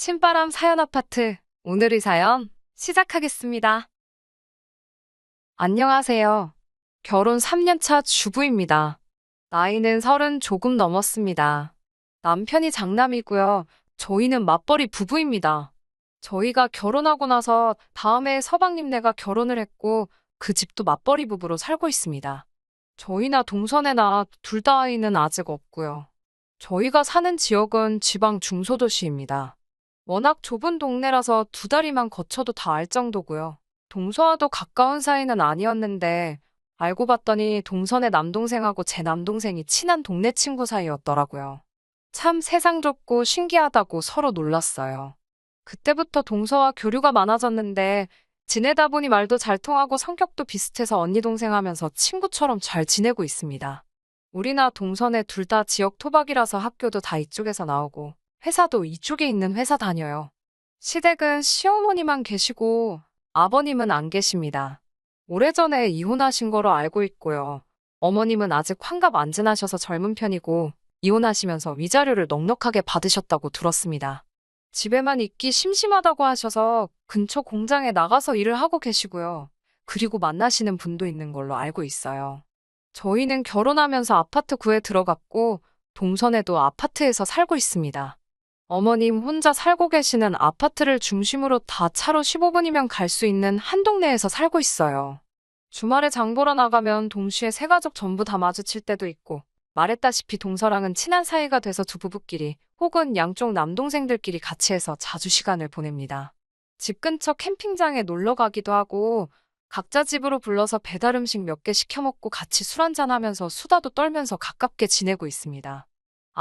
신바람 사연 아파트 오늘의 사연 시작하겠습니다. 안녕하세요. 결혼 3년차 주부입니다. 나이는 서른 조금 넘었습니다. 남편이 장남이고요. 저희는 맞벌이 부부입니다. 저희가 결혼하고 나서 다음에 서방님네가 결혼을 했고 그 집도 맞벌이 부부로 살고 있습니다. 저희나 동선애나 둘 다 아이는 아직 없고요. 저희가 사는 지역은 지방 중소도시입니다. 워낙 좁은 동네라서 두 다리만 거쳐도 다 알 정도고요. 동서와도 가까운 사이는 아니었는데 알고 봤더니 동선의 남동생하고 제 남동생이 친한 동네 친구 사이였더라고요. 참 세상 좁고 신기하다고 서로 놀랐어요. 그때부터 동서와 교류가 많아졌는데 지내다 보니 말도 잘 통하고 성격도 비슷해서 언니 동생 하면서 친구처럼 잘 지내고 있습니다. 우리나 동선에 둘 다 지역 토박이라서 학교도 다 이쪽에서 나오고 회사도 이쪽에 있는 회사 다녀요. 시댁은 시어머니만 계시고 아버님은 안 계십니다. 오래전에 이혼하신 거로 알고 있고요. 어머님은 아직 환갑 안 지나셔서 젊은 편이고 이혼하시면서 위자료를 넉넉하게 받으셨다고 들었습니다. 집에만 있기 심심하다고 하셔서 근처 공장에 나가서 일을 하고 계시고요. 그리고 만나시는 분도 있는 걸로 알고 있어요. 저희는 결혼하면서 아파트 구에 들어갔고 동선에도 아파트에서 살고 있습니다. 어머님 혼자 살고 계시는 아파트를 중심으로 다 차로 15분이면 갈 수 있는 한 동네에서 살고 있어요. 주말에 장 보러 나가면 동시에 세 가족 전부 다 마주칠 때도 있고 말했다시피 동서랑은 친한 사이가 돼서 두 부부끼리 혹은 양쪽 남동생들끼리 같이 해서 자주 시간을 보냅니다. 집 근처 캠핑장에 놀러 가기도 하고 각자 집으로 불러서 배달 음식 몇 개 시켜 먹고 같이 술 한잔 하면서 수다도 떨면서 가깝게 지내고 있습니다.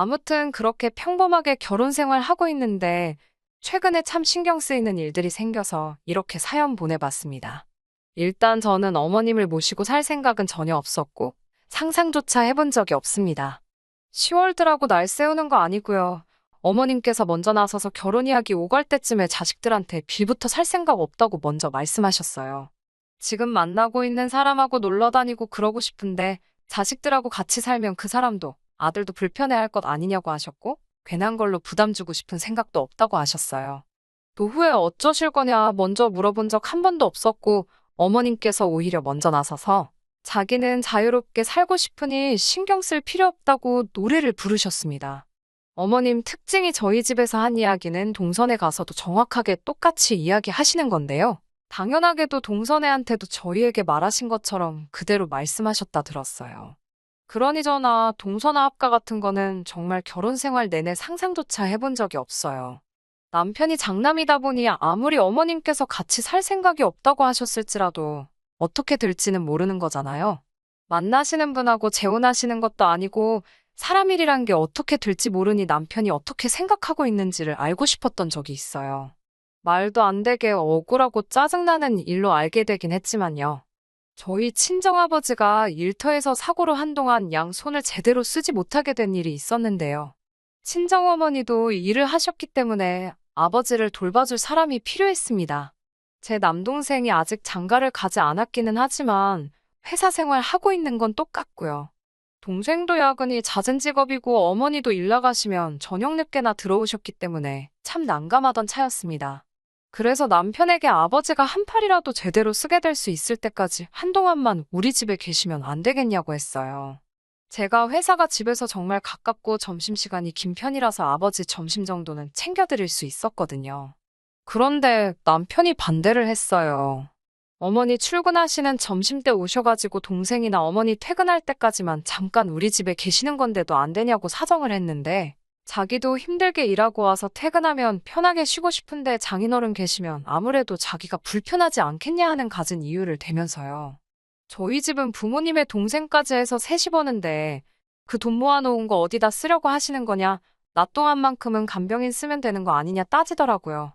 아무튼 그렇게 평범하게 결혼 생활 하고 있는데 최근에 참 신경 쓰이는 일들이 생겨서 이렇게 사연 보내봤습니다. 일단 저는 어머님을 모시고 살 생각은 전혀 없었고 상상조차 해본 적이 없습니다. 10월드라고 날 세우는 거 아니고요. 어머님께서 먼저 나서서 결혼 이야기 오갈 때쯤에 자식들한테 빌부터 살 생각 없다고 먼저 말씀하셨어요. 지금 만나고 있는 사람하고 놀러 다니고 그러고 싶은데 자식들하고 같이 살면 그 사람도 아들도 불편해할 것 아니냐고 하셨고 괜한 걸로 부담 주고 싶은 생각도 없다고 하셨어요. 노후에 어쩌실 거냐 먼저 물어본 적 한 번도 없었고 어머님께서 오히려 먼저 나서서 자기는 자유롭게 살고 싶으니 신경 쓸 필요 없다고 노래를 부르셨습니다. 어머님 특징이 저희 집에서 한 이야기는 동선에 가서도 정확하게 똑같이 이야기하시는 건데요. 당연하게도 동선애한테도 저희에게 말하신 것처럼 그대로 말씀하셨다 들었어요. 그러니 저나 동서나 합가 같은 거는 정말 결혼 생활 내내 상상조차 해본 적이 없어요. 남편이 장남이다 보니 아무리 어머님께서 같이 살 생각이 없다고 하셨을지라도 어떻게 될지는 모르는 거잖아요. 만나시는 분하고 재혼하시는 것도 아니고 사람 일이란 게 어떻게 될지 모르니 남편이 어떻게 생각하고 있는지를 알고 싶었던 적이 있어요. 말도 안 되게 억울하고 짜증나는 일로 알게 되긴 했지만요. 저희 친정아버지가 일터에서 사고로 한동안 양 손을 제대로 쓰지 못하게 된 일이 있었는데요. 친정어머니도 일을 하셨기 때문에 아버지를 돌봐줄 사람이 필요했습니다. 제 남동생이 아직 장가를 가지 않았기는 하지만 회사 생활 하고 있는 건 똑같고요. 동생도 야근이 잦은 직업이고 어머니도 일 나가시면 저녁 늦게나 들어오셨기 때문에 참 난감하던 차였습니다. 그래서 남편에게 아버지가 한 팔이라도 제대로 쓰게 될 수 있을 때까지 한동안만 우리 집에 계시면 안 되겠냐고 했어요. 제가 회사가 집에서 정말 가깝고 점심시간이 긴 편이라서 아버지 점심 정도는 챙겨드릴 수 있었거든요. 그런데 남편이 반대를 했어요. 어머니 출근하시는 점심때 오셔가지고 동생이나 어머니 퇴근할 때까지만 잠깐 우리 집에 계시는 건데도 안 되냐고 사정을 했는데 자기도 힘들게 일하고 와서 퇴근하면 편하게 쉬고 싶은데 장인어른 계시면 아무래도 자기가 불편하지 않겠냐 하는 가진 이유를 대면서요. 저희 집은 부모님의 동생까지 해서 셋이 버는데 그 돈 모아놓은 거 어디다 쓰려고 하시는 거냐? 나 동안만큼은 간병인 쓰면 되는 거 아니냐 따지더라고요.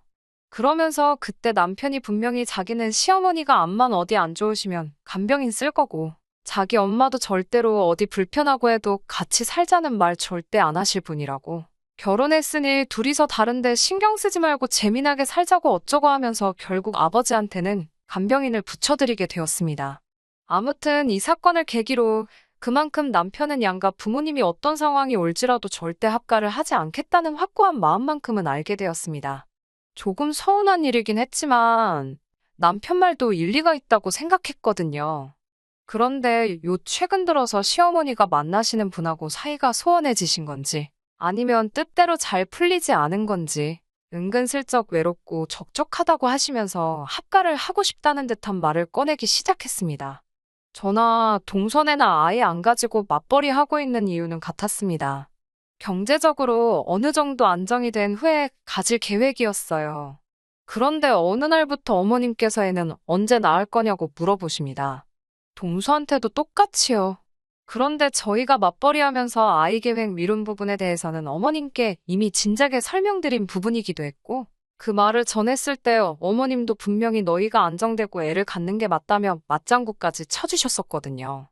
그러면서 그때 남편이 분명히 자기는 시어머니가 암만 어디 안 좋으시면 간병인 쓸 거고 자기 엄마도 절대로 어디 불편하고 해도 같이 살자는 말 절대 안 하실 분이라고. 결혼했으니 둘이서 다른데 신경 쓰지 말고 재미나게 살자고 어쩌고 하면서 결국 아버지한테는 간병인을 붙여드리게 되었습니다. 아무튼 이 사건을 계기로 그만큼 남편은 양가 부모님이 어떤 상황이 올지라도 절대 합가를 하지 않겠다는 확고한 마음만큼은 알게 되었습니다. 조금 서운한 일이긴 했지만 남편 말도 일리가 있다고 생각했거든요. 그런데 요 최근 들어서 시어머니가 만나시는 분하고 사이가 소원해지신 건지 아니면 뜻대로 잘 풀리지 않은 건지 은근슬쩍 외롭고 적적하다고 하시면서 합가를 하고 싶다는 듯한 말을 꺼내기 시작했습니다. 저나 동선에나 아예 안 가지고 맞벌이 하고 있는 이유는 같았습니다. 경제적으로 어느 정도 안정이 된 후에 가질 계획이었어요. 그런데 어느 날부터 어머님께서는 언제 나을 거냐고 물어보십니다. 동서한테도 똑같이요. 그런데 저희가 맞벌이 하면서 아이 계획 미룬 부분에 대해서는 어머님께 이미 진작에 설명드린 부분이기도 했고, 그 말을 전했을 때 어머님도 분명히 너희가 안정되고 애를 갖는 게 맞다며 맞장구까지 쳐주셨었거든요.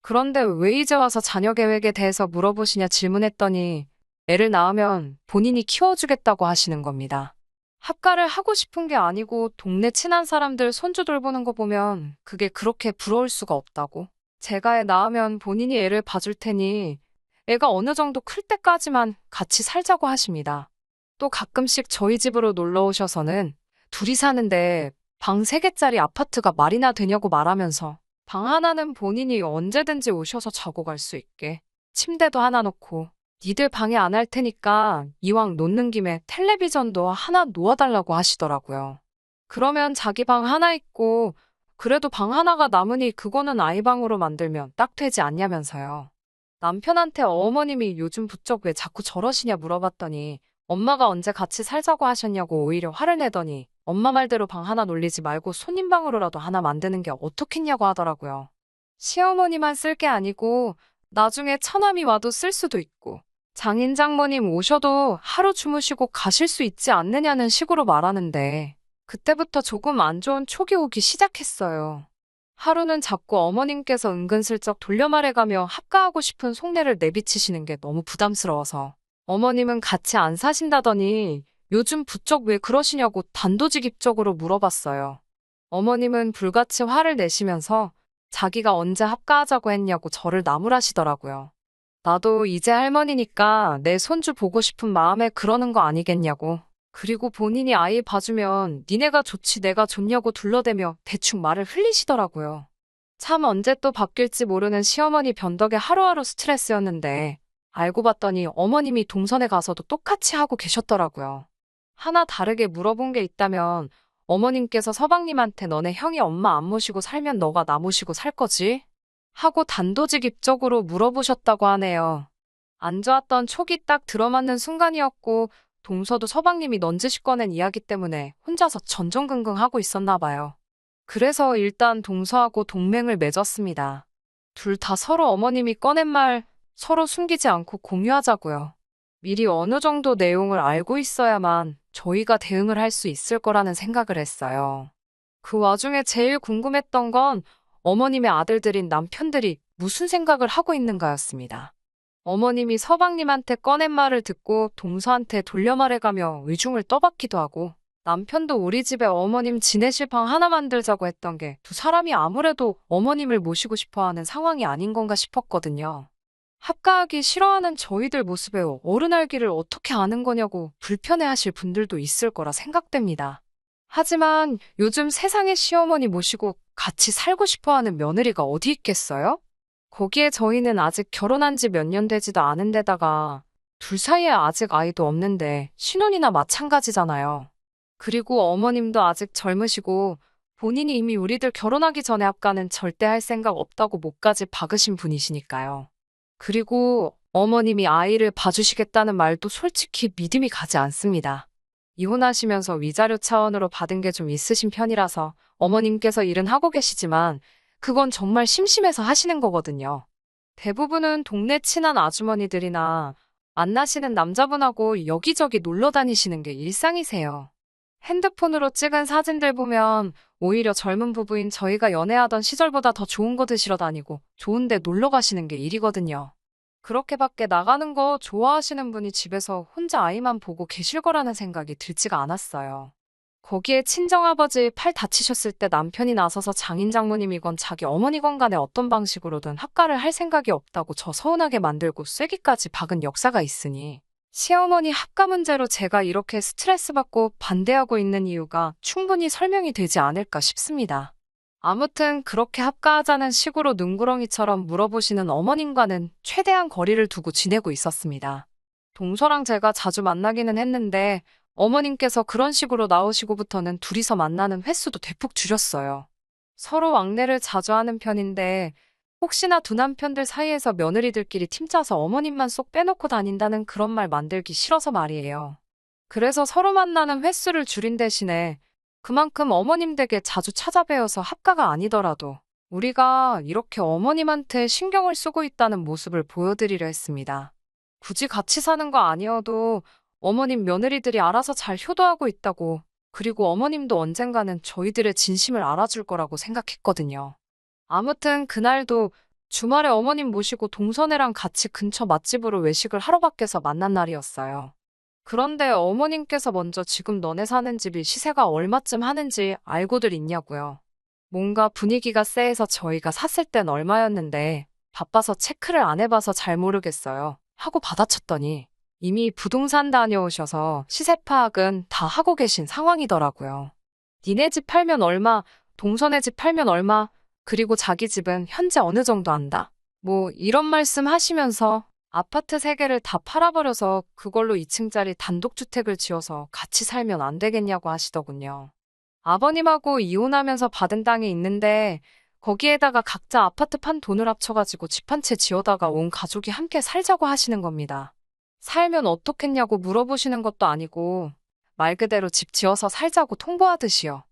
그런데 왜 이제 와서 자녀 계획에 대해서 물어보시냐 질문했더니 애를 낳으면 본인이 키워주겠다고 하시는 겁니다. 합가를 하고 싶은 게 아니고 동네 친한 사람들 손주 돌보는 거 보면 그게 그렇게 부러울 수가 없다고. 제가 애 낳으면 본인이 애를 봐줄 테니 애가 어느 정도 클 때까지만 같이 살자고 하십니다. 또 가끔씩 저희 집으로 놀러 오셔서는 둘이 사는데 방 3개짜리 아파트가 말이나 되냐고 말하면서 방 하나는 본인이 언제든지 오셔서 자고 갈 수 있게 침대도 하나 놓고 니들 방에 안할 테니까 이왕 놓는 김에 텔레비전도 하나 놓아달라고 하시더라고요. 그러면 자기 방 하나 있고 그래도 방 하나가 남으니 그거는 아이 방으로 만들면 딱 되지 않냐면서요. 남편한테 어머님이 요즘 부쩍 왜 자꾸 저러시냐 물어봤더니 엄마가 언제 같이 살자고 하셨냐고 오히려 화를 내더니 엄마 말대로 방 하나 놀리지 말고 손님 방으로라도 하나 만드는 게 어떻겠냐고 하더라고요. 시어머니만 쓸 게 아니고 나중에 처남이 와도 쓸 수도 있고 장인 장모님 오셔도 하루 주무시고 가실 수 있지 않느냐는 식으로 말하는데 그때부터 조금 안 좋은 촉이 오기 시작했어요. 하루는 자꾸 어머님께서 은근슬쩍 돌려 말해가며 합가하고 싶은 속내를 내비치시는 게 너무 부담스러워서 어머님은 같이 안 사신다더니 요즘 부쩍 왜 그러시냐고 단도직입적으로 물어봤어요. 어머님은 불같이 화를 내시면서 자기가 언제 합가하자고 했냐고 저를 나무라시더라고요. 나도 이제 할머니니까 내 손주 보고 싶은 마음에 그러는 거 아니겠냐고. 그리고 본인이 아이 봐주면 니네가 좋지 내가 좋냐고 둘러대며 대충 말을 흘리시더라고요. 참 언제 또 바뀔지 모르는 시어머니 변덕에 하루하루 스트레스였는데 알고 봤더니 어머님이 동선에 가서도 똑같이 하고 계셨더라고요. 하나 다르게 물어본 게 있다면 어머님께서 서방님한테 너네 형이 엄마 안 모시고 살면 너가 나 모시고 살 거지? 하고 단도직입적으로 물어보셨다고 하네요. 안 좋았던 촉이 딱 들어맞는 순간이었고 동서도 서방님이 넌지시 꺼낸 이야기 때문에 혼자서 전전긍긍 하고 있었나 봐요. 그래서 일단 동서하고 동맹을 맺었습니다. 둘 다 서로 어머님이 꺼낸 말 서로 숨기지 않고 공유하자고요. 미리 어느 정도 내용을 알고 있어야만 저희가 대응을 할 수 있을 거라는 생각을 했어요. 그 와중에 제일 궁금했던 건 어머님의 아들들인 남편들이 무슨 생각을 하고 있는가였습니다. 어머님이 서방님한테 꺼낸 말을 듣고 동서한테 돌려 말해가며 의중을 떠받기도 하고 남편도 우리 집에 어머님 지내실 방 하나 만들자고 했던 게 두 사람이 아무래도 어머님을 모시고 싶어 하는 상황이 아닌 건가 싶었거든요. 합가하기 싫어하는 저희들 모습에 어른 알기를 어떻게 아는 거냐고 불편해 하실 분들도 있을 거라 생각됩니다. 하지만 요즘 세상에 시어머니 모시고 같이 살고 싶어 하는 며느리가 어디 있겠어요? 거기에 저희는 아직 결혼한 지 몇 년 되지도 않은 데다가 둘 사이에 아직 아이도 없는데 신혼이나 마찬가지잖아요. 그리고 어머님도 아직 젊으시고 본인이 이미 우리들 결혼하기 전에 합가는 절대 할 생각 없다고 목까지 박으신 분이시니까요. 그리고 어머님이 아이를 봐주시겠다는 말도 솔직히 믿음이 가지 않습니다. 이혼하시면서 위자료 차원으로 받은 게 좀 있으신 편이라서 어머님께서 일은 하고 계시지만 그건 정말 심심해서 하시는 거거든요. 대부분은 동네 친한 아주머니들이나 만나시는 남자분하고 여기저기 놀러 다니시는 게 일상이세요. 핸드폰으로 찍은 사진들 보면 오히려 젊은 부부인 저희가 연애하던 시절보다 더 좋은 거 드시러 다니고 좋은데 놀러 가시는 게 일이거든요. 그렇게 밖에 나가는 거 좋아하시는 분이 집에서 혼자 아이만 보고 계실 거라는 생각이 들지가 않았어요. 거기에 친정아버지 팔 다치셨을 때 남편이 나서서 장인 장모님이건 자기 어머니건 간에 어떤 방식으로든 합가를 할 생각이 없다고 저 서운하게 만들고 쐐기까지 박은 역사가 있으니 시어머니 합가 문제로 제가 이렇게 스트레스 받고 반대하고 있는 이유가 충분히 설명이 되지 않을까 싶습니다. 아무튼 그렇게 합가하자는 식으로 눈구렁이처럼 물어보시는 어머님과는 최대한 거리를 두고 지내고 있었습니다. 동서랑 제가 자주 만나기는 했는데 어머님께서 그런 식으로 나오시고부터는 둘이서 만나는 횟수도 대폭 줄였어요. 서로 왕래를 자주 하는 편인데 혹시나 두 남편들 사이에서 며느리들끼리 팀 짜서 어머님만 쏙 빼놓고 다닌다는 그런 말 만들기 싫어서 말이에요. 그래서 서로 만나는 횟수를 줄인 대신에 그만큼 어머님 댁에 자주 찾아뵈어서 합가가 아니더라도 우리가 이렇게 어머님한테 신경을 쓰고 있다는 모습을 보여드리려 했습니다. 굳이 같이 사는 거 아니어도 어머님 며느리들이 알아서 잘 효도하고 있다고 그리고 어머님도 언젠가는 저희들의 진심을 알아줄 거라고 생각했거든요. 아무튼 그날도 주말에 어머님 모시고 동선애랑 같이 근처 맛집으로 외식을 하러 밖에서 만난 날이었어요. 그런데 어머님께서 먼저 지금 너네 사는 집이 시세가 얼마쯤 하는지 알고들 있냐고요. 뭔가 분위기가 쎄해서 저희가 샀을 땐 얼마였는데 바빠서 체크를 안 해봐서 잘 모르겠어요. 하고 받아쳤더니 이미 부동산 다녀오셔서 시세 파악은 다 하고 계신 상황이더라고요. 니네 집 팔면 얼마, 동선의 집 팔면 얼마, 그리고 자기 집은 현재 어느 정도 한다. 뭐 이런 말씀 하시면서 아파트 세개를 다 팔아버려서 그걸로 2층짜리 단독주택을 지어서 같이 살면 안 되겠냐고 하시더군요. 아버님하고 이혼하면서 받은 땅이 있는데 거기에다가 각자 아파트 판 돈을 합쳐가지고 집 한 채 지어다가 온 가족이 함께 살자고 하시는 겁니다. 살면 어떻겠냐고 물어보시는 것도 아니고 말 그대로 집 지어서 살자고 통보하듯이요.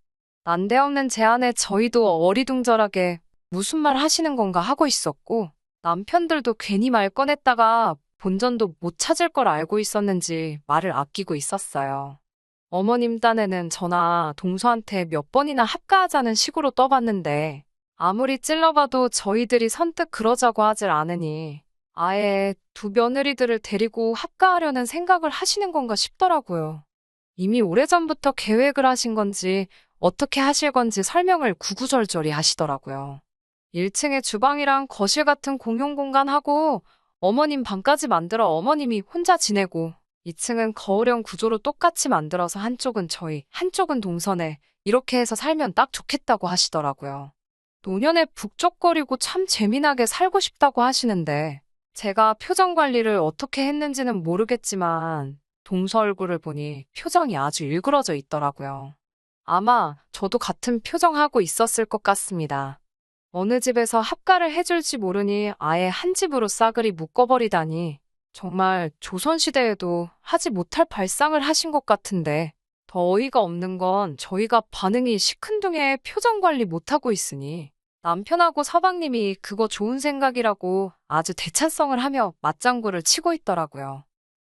난데없는 제안에 저희도 어리둥절하게 무슨 말 하시는 건가 하고 있었고 남편들도 괜히 말 꺼냈다가 본전도 못 찾을 걸 알고 있었는지 말을 아끼고 있었어요. 어머님 딴에는 저나 동서한테 몇 번이나 합가하자는 식으로 떠봤는데 아무리 찔러봐도 저희들이 선뜻 그러자고 하질 않으니 아예 두 며느리들을 데리고 합가하려는 생각을 하시는 건가 싶더라고요. 이미 오래전부터 계획을 하신 건지 어떻게 하실 건지 설명을 구구절절히 하시더라고요. 1층에 주방이랑 거실 같은 공용 공간하고 어머님 방까지 만들어 어머님이 혼자 지내고 2층은 거울형 구조로 똑같이 만들어서 한쪽은 저희, 한쪽은 동선에 이렇게 해서 살면 딱 좋겠다고 하시더라고요. 노년에 북적거리고 참 재미나게 살고 싶다고 하시는데 제가 표정 관리를 어떻게 했는지는 모르겠지만 동서 얼굴을 보니 표정이 아주 일그러져 있더라고요. 아마 저도 같은 표정하고 있었을 것 같습니다. 어느 집에서 합가를 해줄지 모르니 아예 한 집으로 싸그리 묶어버리다니 정말 조선시대에도 하지 못할 발상을 하신 것 같은데 더 어이가 없는 건 저희가 반응이 시큰둥해 표정 관리 못하고 있으니 남편하고 서방님이 그거 좋은 생각이라고 아주 대찬성을 하며 맞장구를 치고 있더라고요.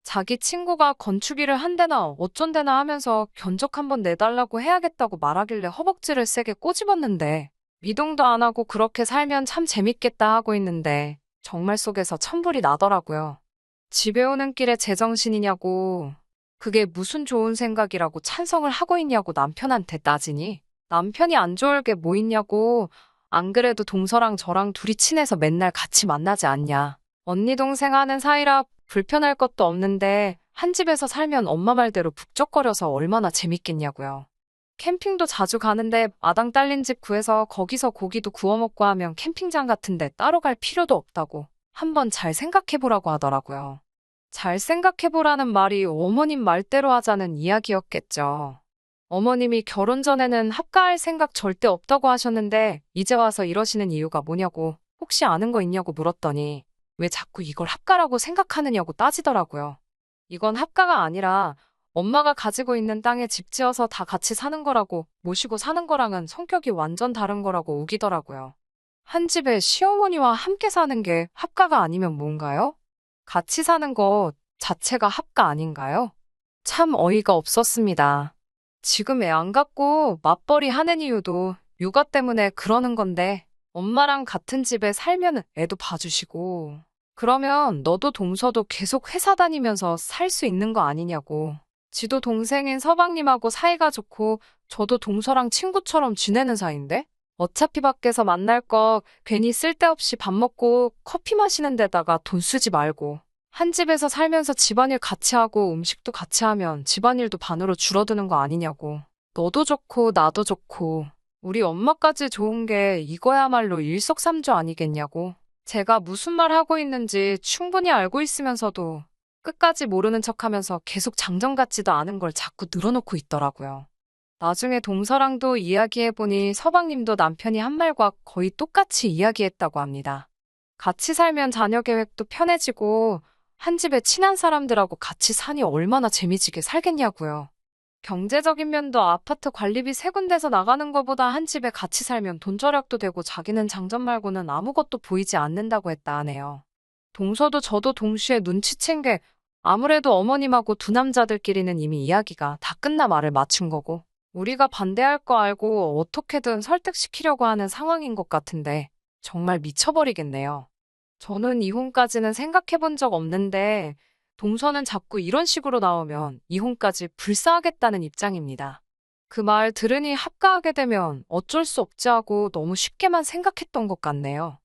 자기 친구가 건축일을 한대나 어쩐대나 하면서 견적 한번 내달라고 해야겠다고 말하길래 허벅지를 세게 꼬집었는데 미동도 안 하고 그렇게 살면 참 재밌겠다 하고 있는데 정말 속에서 천불이 나더라고요. 집에 오는 길에 제정신이냐고 그게 무슨 좋은 생각이라고 찬성을 하고 있냐고 남편한테 따지니 남편이 안 좋을 게 뭐 있냐고 안 그래도 동서랑 저랑 둘이 친해서 맨날 같이 만나지 않냐. 언니 동생 하는 사이라 불편할 것도 없는데 한 집에서 살면 엄마 말대로 북적거려서 얼마나 재밌겠냐고요. 캠핑도 자주 가는데 마당 딸린 집 구해서 거기서 고기도 구워 먹고 하면 캠핑장 같은데 따로 갈 필요도 없다고 한번 잘 생각해 보라고 하더라고요. 잘 생각해 보라는 말이 어머님 말대로 하자는 이야기였겠죠. 어머님이 결혼 전에는 합가할 생각 절대 없다고 하셨는데 이제 와서 이러시는 이유가 뭐냐고 혹시 아는 거 있냐고 물었더니 왜 자꾸 이걸 합가라고 생각하느냐고 따지더라고요. 이건 합가가 아니라 엄마가 가지고 있는 땅에 집 지어서 다 같이 사는 거라고 모시고 사는 거랑은 성격이 완전 다른 거라고 우기더라고요. 한 집에 시어머니와 함께 사는 게 합가가 아니면 뭔가요? 같이 사는 것 자체가 합가 아닌가요? 참 어이가 없었습니다. 지금 애 안 갖고 맞벌이 하는 이유도 육아 때문에 그러는 건데 엄마랑 같은 집에 살면 애도 봐주시고 그러면 너도 동서도 계속 회사 다니면서 살 수 있는 거 아니냐고. 지도 동생인 서방님하고 사이가 좋고 저도 동서랑 친구처럼 지내는 사이인데? 어차피 밖에서 만날 거 괜히 쓸데없이 밥 먹고 커피 마시는 데다가 돈 쓰지 말고 한 집에서 살면서 집안일 같이 하고 음식도 같이 하면 집안일도 반으로 줄어드는 거 아니냐고. 너도 좋고 나도 좋고 우리 엄마까지 좋은 게 이거야말로 일석삼조 아니겠냐고. 제가 무슨 말 하고 있는지 충분히 알고 있으면서도 끝까지 모르는 척 하면서 계속 장정 같지도 않은 걸 자꾸 늘어놓고 있더라고요. 나중에 동서랑도 이야기해보니 서방님도 남편이 한 말과 거의 똑같이 이야기했다고 합니다. 같이 살면 자녀 계획도 편해지고 한 집에 친한 사람들하고 같이 사니 얼마나 재미지게 살겠냐고요. 경제적인 면도 아파트 관리비 세 군데서 나가는 것보다 한 집에 같이 살면 돈 절약도 되고 자기는 장점 말고는 아무것도 보이지 않는다고 했다 하네요. 동서도 저도 동시에 눈치챈 게 아무래도 어머님하고 두 남자들끼리는 이미 이야기가 다 끝나 말을 맞춘 거고 우리가 반대할 거 알고 어떻게든 설득시키려고 하는 상황인 것 같은데 정말 미쳐버리겠네요. 저는 이혼까지는 생각해 본 적 없는데 동서는 자꾸 이런 식으로 나오면 이혼까지 불사하겠다는 입장입니다. 그 말 들으니 합가하게 되면 어쩔 수 없지 하고 너무 쉽게만 생각했던 것 같네요.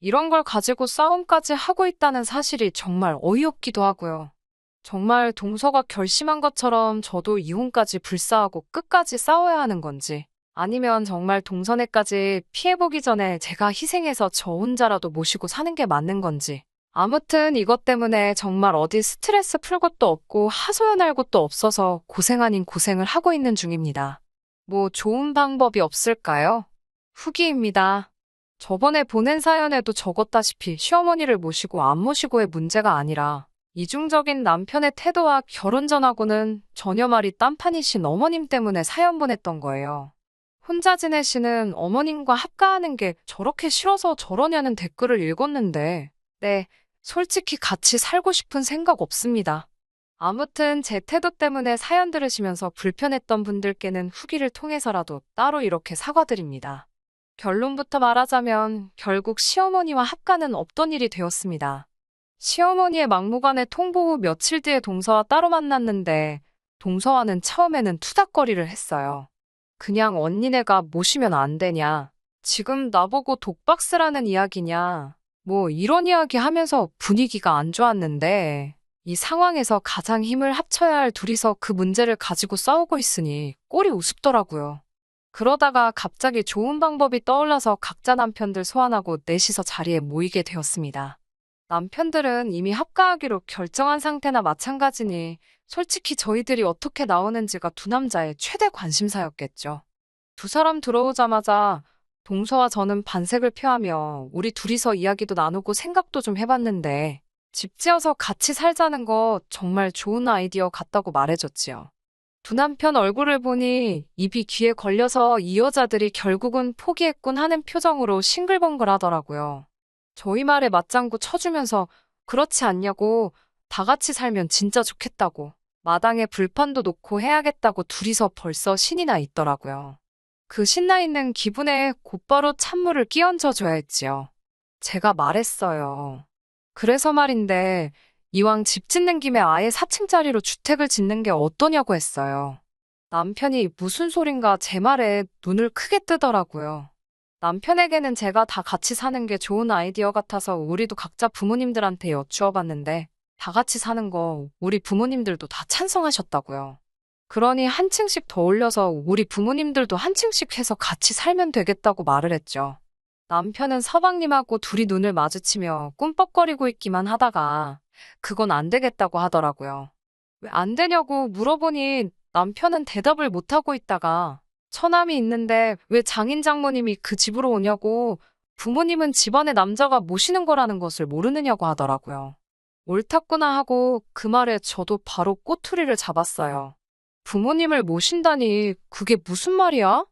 이런 걸 가지고 싸움까지 하고 있다는 사실이 정말 어이없기도 하고요. 정말 동서가 결심한 것처럼 저도 이혼까지 불사하고 끝까지 싸워야 하는 건지 아니면 정말 동선에까지 피해보기 전에 제가 희생해서 저 혼자라도 모시고 사는 게 맞는 건지 아무튼 이것 때문에 정말 어디 스트레스 풀 것도 없고 하소연할 곳도 없어서 고생 아닌 고생을 하고 있는 중입니다. 뭐 좋은 방법이 없을까요? 후기입니다. 저번에 보낸 사연에도 적었다시피 시어머니를 모시고 안 모시고의 문제가 아니라 이중적인 남편의 태도와 결혼 전하고는 전혀 말이 딴판이신 어머님 때문에 사연 보냈던 거예요. 혼자 지내시는 어머님과 합가하는 게 저렇게 싫어서 저러냐는 댓글을 읽었는데, 네, 솔직히 같이 살고 싶은 생각 없습니다. 아무튼 제 태도 때문에 사연 들으시면서 불편했던 분들께는 후기를 통해서라도 따로 이렇게 사과드립니다. 결론부터 말하자면 결국 시어머니와 합가는 없던 일이 되었습니다. 시어머니의 막무가내 통보 후 며칠 뒤에 동서와 따로 만났는데 동서와는 처음에는 투닥거리를 했어요. 그냥 언니네가 모시면 안 되냐. 지금 나보고 독박스라는 이야기냐. 뭐 이런 이야기 하면서 분위기가 안 좋았는데 이 상황에서 가장 힘을 합쳐야 할 둘이서 그 문제를 가지고 싸우고 있으니 꼴이 우습더라고요. 그러다가 갑자기 좋은 방법이 떠올라서 각자 남편들 소환하고 넷이서 자리에 모이게 되었습니다. 남편들은 이미 합가하기로 결정한 상태나 마찬가지니 솔직히 저희들이 어떻게 나오는지가 두 남자의 최대 관심사였겠죠. 두 사람 들어오자마자 동서와 저는 반색을 표하며 우리 둘이서 이야기도 나누고 생각도 좀 해봤는데 집 지어서 같이 살자는 거 정말 좋은 아이디어 같다고 말해줬지요. 두 남편 얼굴을 보니 입이 귀에 걸려서 이 여자들이 결국은 포기했군 하는 표정으로 싱글벙글 하더라고요. 저희 말에 맞장구 쳐주면서 그렇지 않냐고 다 같이 살면 진짜 좋겠다고 마당에 불판도 놓고 해야겠다고 둘이서 벌써 신이 나 있더라고요. 그 신나 있는 기분에 곧바로 찬물을 끼얹어 줘야 했지요. 제가 말했어요. 그래서 말인데 이왕 집 짓는 김에 아예 4층짜리로 주택을 짓는 게 어떠냐고 했어요. 남편이 무슨 소린가 제 말에 눈을 크게 뜨더라고요. 남편에게는 제가 다 같이 사는 게 좋은 아이디어 같아서 우리도 각자 부모님들한테 여쭈어 봤는데 다 같이 사는 거 우리 부모님들도 다 찬성하셨다고요. 그러니 한 층씩 더 올려서 우리 부모님들도 한 층씩 해서 같이 살면 되겠다고 말을 했죠. 남편은 서방님하고 둘이 눈을 마주치며 꿈뻑거리고 있기만 하다가 그건 안 되겠다고 하더라고요. 왜 안 되냐고 물어보니 남편은 대답을 못하고 있다가 처남이 있는데 왜 장인 장모님이 그 집으로 오냐고 부모님은 집안에 남자가 모시는 거라는 것을 모르느냐고 하더라고요. 옳았구나 하고 그 말에 저도 바로 꼬투리를 잡았어요. 부모님을 모신다니 그게 무슨 말이야?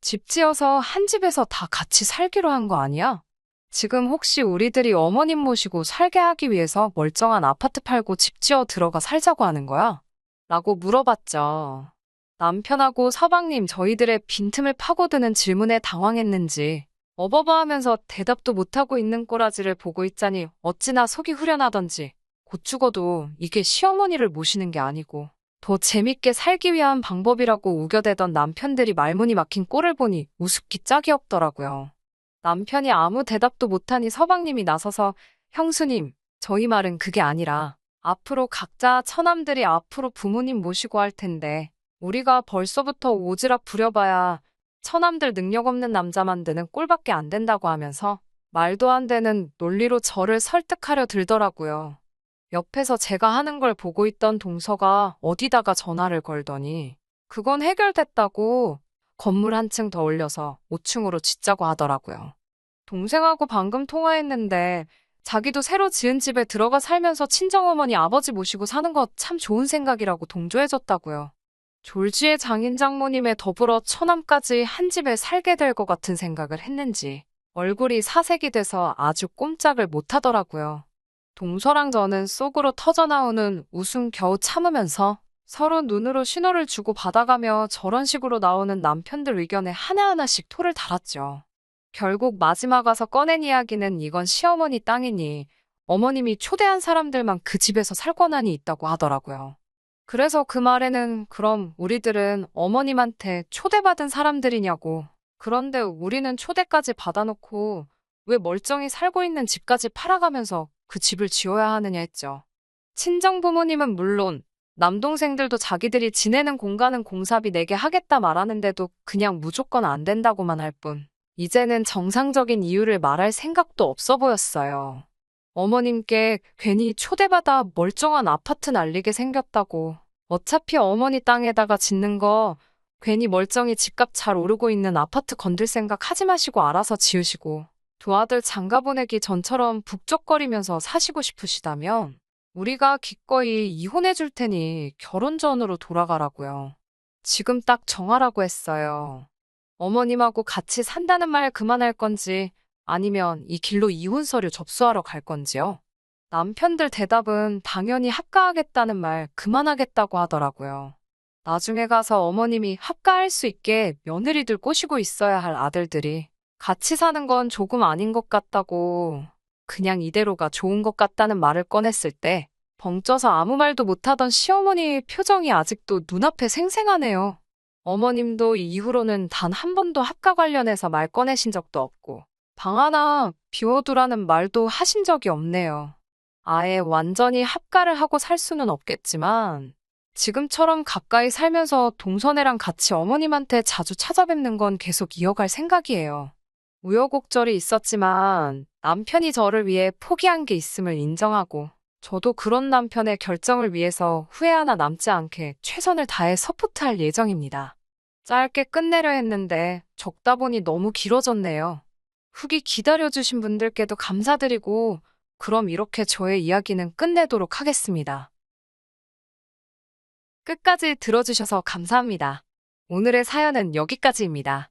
집 지어서 한 집에서 다 같이 살기로 한 거 아니야? 지금 혹시 우리들이 어머님 모시고 살게 하기 위해서 멀쩡한 아파트 팔고 집 지어 들어가 살자고 하는 거야? 라고 물어봤죠. 남편하고 서방님 저희들의 빈틈을 파고드는 질문에 당황했는지 어버버하면서 대답도 못하고 있는 꼬라지를 보고 있자니 어찌나 속이 후련하던지 곧 죽어도 이게 시어머니를 모시는 게 아니고 더 재밌게 살기 위한 방법이라고 우겨대던 남편들이 말문이 막힌 꼴을 보니 우습기 짝이 없더라고요. 남편이 아무 대답도 못하니 서방님이 나서서 형수님, 저희 말은 그게 아니라 앞으로 각자 처남들이 앞으로 부모님 모시고 할 텐데 우리가 벌써부터 오지랖 부려봐야 처남들 능력 없는 남자 만드는 꼴밖에 안 된다고 하면서 말도 안 되는 논리로 저를 설득하려 들더라고요. 옆에서 제가 하는 걸 보고 있던 동서가 어디다가 전화를 걸더니 그건 해결됐다고 건물 한 층 더 올려서 5층으로 짓자고 하더라고요. 동생하고 방금 통화했는데 자기도 새로 지은 집에 들어가 살면서 친정어머니 아버지 모시고 사는 거참 좋은 생각이라고 동조해줬다고요. 졸지의 장인 장모님에 더불어 처남까지 한 집에 살게 될 것 같은 생각을 했는지 얼굴이 사색이 돼서 아주 꼼짝을 못 하더라고요. 동서랑 저는 속으로 터져나오는 웃음 겨우 참으면서 서로 눈으로 신호를 주고 받아가며 저런 식으로 나오는 남편들 의견에 하나하나씩 토를 달았죠. 결국 마지막 와서 꺼낸 이야기는 이건 시어머니 땅이니 어머님이 초대한 사람들만 그 집에서 살 권한이 있다고 하더라고요. 그래서 그 말에는 그럼 우리들은 어머님한테 초대받은 사람들이냐고. 그런데 우리는 초대까지 받아놓고 왜 멀쩡히 살고 있는 집까지 팔아가면서 그 집을 지어야 하느냐 했죠. 친정 부모님은 물론 남동생들도 자기들이 지내는 공간은 공사비 내게 하겠다 말하는데도 그냥 무조건 안 된다고만 할 뿐. 이제는 정상적인 이유를 말할 생각도 없어 보였어요. 어머님께 괜히 초대받아 멀쩡한 아파트 날리게 생겼다고. 어차피 어머니 땅에다가 짓는 거 괜히 멀쩡히 집값 잘 오르고 있는 아파트 건들 생각 하지 마시고 알아서 지으시고 두 아들 장가 보내기 전처럼 북적거리면서 사시고 싶으시다면 우리가 기꺼이 이혼해 줄 테니 결혼 전으로 돌아가라고요. 지금 딱 정하라고 했어요. 어머님하고 같이 산다는 말 그만할 건지 아니면 이 길로 이혼 서류 접수하러 갈 건지요. 남편들 대답은 당연히 합가하겠다는 말 그만하겠다고 하더라고요. 나중에 가서 어머님이 합가할 수 있게 며느리들 꼬시고 있어야 할 아들들이 같이 사는 건 조금 아닌 것 같다고 그냥 이대로가 좋은 것 같다는 말을 꺼냈을 때 벙쪄서 아무 말도 못하던 시어머니의 표정이 아직도 눈앞에 생생하네요. 어머님도 이후로는 단 한 번도 합가 관련해서 말 꺼내신 적도 없고 방 하나 비워두라는 말도 하신 적이 없네요. 아예 완전히 합가를 하고 살 수는 없겠지만 지금처럼 가까이 살면서 동선애랑 같이 어머님한테 자주 찾아뵙는 건 계속 이어갈 생각이에요. 우여곡절이 있었지만 남편이 저를 위해 포기한 게 있음을 인정하고 저도 그런 남편의 결정을 위해서 후회 하나 남지 않게 최선을 다해 서포트할 예정입니다. 짧게 끝내려 했는데 적다 보니 너무 길어졌네요. 후기 기다려주신 분들께도 감사드리고 그럼 이렇게 저의 이야기는 끝내도록 하겠습니다. 끝까지 들어주셔서 감사합니다. 오늘의 사연은 여기까지입니다.